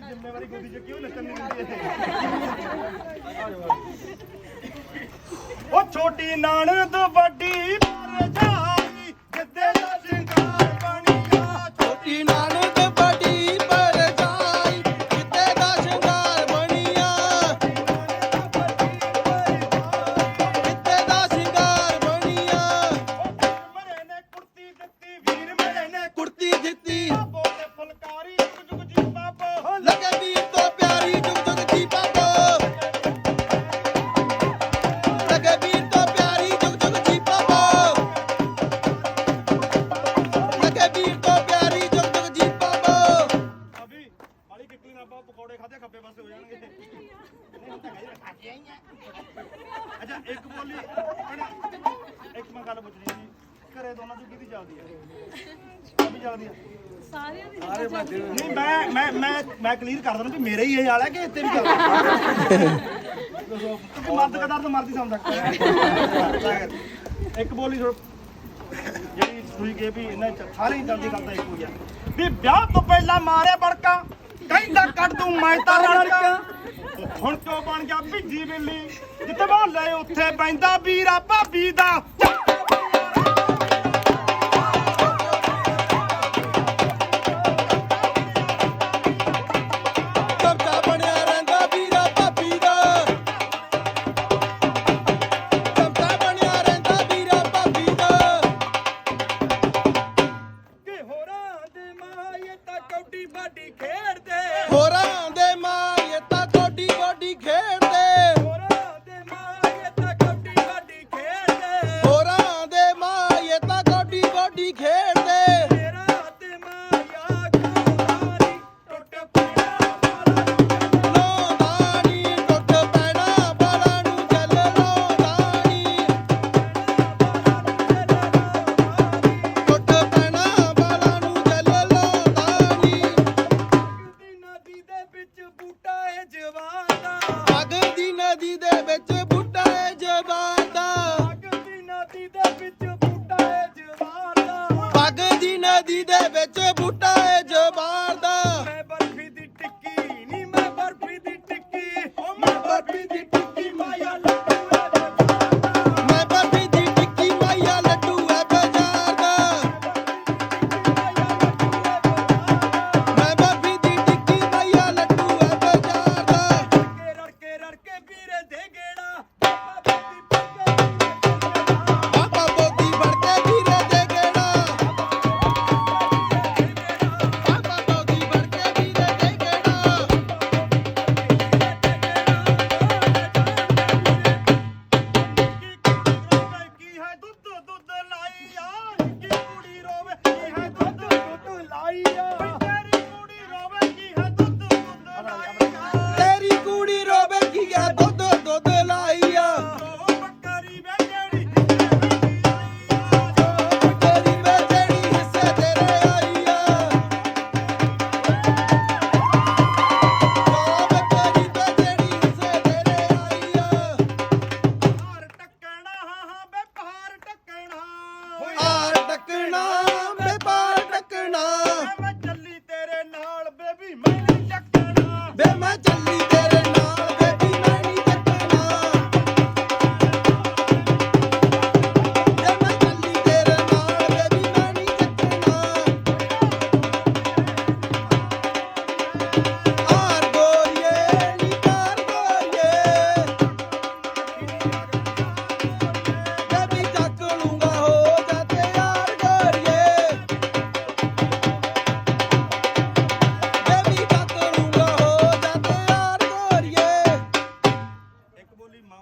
ਜ਼ਿੰਮੇਵਾਰੀ ਉਹ ਛੋਟੀ ਨਾਨਦ ਵੱਡੀ ਪਰ ਜਾ ਪਕੌੜੇ ਖਾਦੇ ਖੱਬੇ ਪਾਸੇ ਹੋ ਜਾਣਗੇ। ਨਹੀਂ ਤਾਂ ਅੱਛਾ ਇੱਕ ਬੋਲੀ ਭੈਣੇ, ਇੱਕ ਮੈਂ ਗੱਲ ਪੁੱਛਣੀ ਸੀ। ਘਰੇ ਦੋਨਾਂ ਚੋਂ ਕਿਹਦੀ ਚੱਲਦੀ ਆ? ਕਿਹਦੀ ਚੱਲਦੀ ਆ? ਸਾਰਿਆਂ ਦੀ ਸਾਰੇ ਨਹੀਂ ਮੈਂ ਮੈਂ ਮੈਂ ਕਲੀਅਰ ਕਰ ਦਿੰਦਾ ਵੀ ਮੇਰੇ ਹੀ ਇਹ ਹਾਲ ਹੈ ਕਿ ਤੇਰੀ ਗੱਲ ਮਰਦ ਕਦਰ ਤਾਂ ਮਰਦੀ ਸਮਝ ਸਕਦਾ ਇੱਕ ਬੋਲੀ ਸੁਣ। ਜਿਹੜੀ ਸੁਈ ਕੇ ਵੀ ਇਹਨਾਂ ਚ- ਸਾਰੇ ਹੀ ਜਲਦੀ ਕਰਦਾ ਇੱਕ ਹੋਈ ਵੀ ਵਿਆਹ ਤੋਂ ਪਹਿਲਾਂ ਮਾਰੇ ਬੜਕਾ। ਐਂਦਾ ਕੱਢ ਦੂੰ ਮੈਂ ਤਾਂ ਲੜਕਾ। ਹੁਣ ਤੋਂ ਬਣ ਗਿਆ ਭਿੱਜੀ ਬਿੱਲੀ? ਜਿੱਥੇ ਲੈ ਉੱਥੇ ਬੈਂਦਾ ਵੀਰਾ ਭਾਬੀ ਦਾ। quererte. Por David,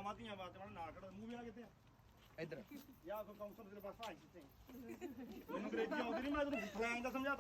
ਮਾਵਾਂ ਮੂੰਹ ਵੀ ਆ। ਯਾ ਕੋ ਕਾਉਂਸਲਰ ਦੇ ਪਾਸ ਆਈ ਕਿਤੇ ਮੈਨੂੰ ਅੰਗਰੇਜ਼ੀ ਆਉਂਦੀ ਨਹੀਂ ਮੈਂ ਤੈਨੂੰ ਫਲਾਂਗ ਦਾ ਸਮਝਾਤਾ।